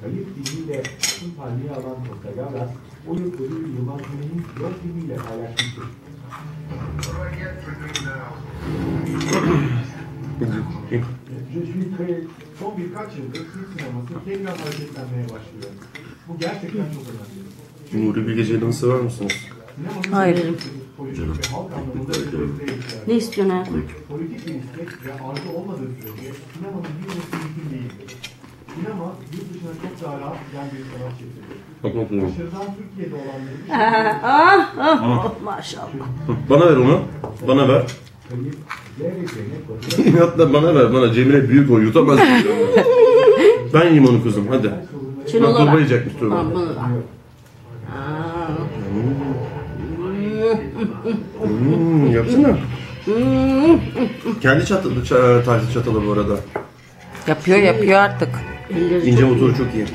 Kayıp diliyle tüm paniği alan Protagoras, o yılları Yılmaz Güney'in yok diliyle paylaşmıştır. Je suis très... Son birkaç yıldır Türk sineması tekrar hareketlenmeye başlıyor. Bu gerçekten çok önemli. Nuri Bilge Ceylan'ı sever misiniz? Hayır. ve ihtiyacı Ne istiyorsun hayatım? Politik bir istek ve arzu olmadığı sürece sinemanın bir. Sinema yurt dışına çok daha rahat giden bir sanat bakayım. Dışarıdan Türkiye'de olanları Ah, ah, oh, maşallah. Bana ver onu. Bana ver. İnatla bana ver. Bana Cemile büyük o yutamaz. ben yiyeyim onu kızım hadi. Bak olarak. torba yiyecekmiş. Aa. Hmm, yapsana. Kendi çatalı, ça- tahta çatalı bu arada. Yapıyor yapıyor artık. İnce motoru çok iyi.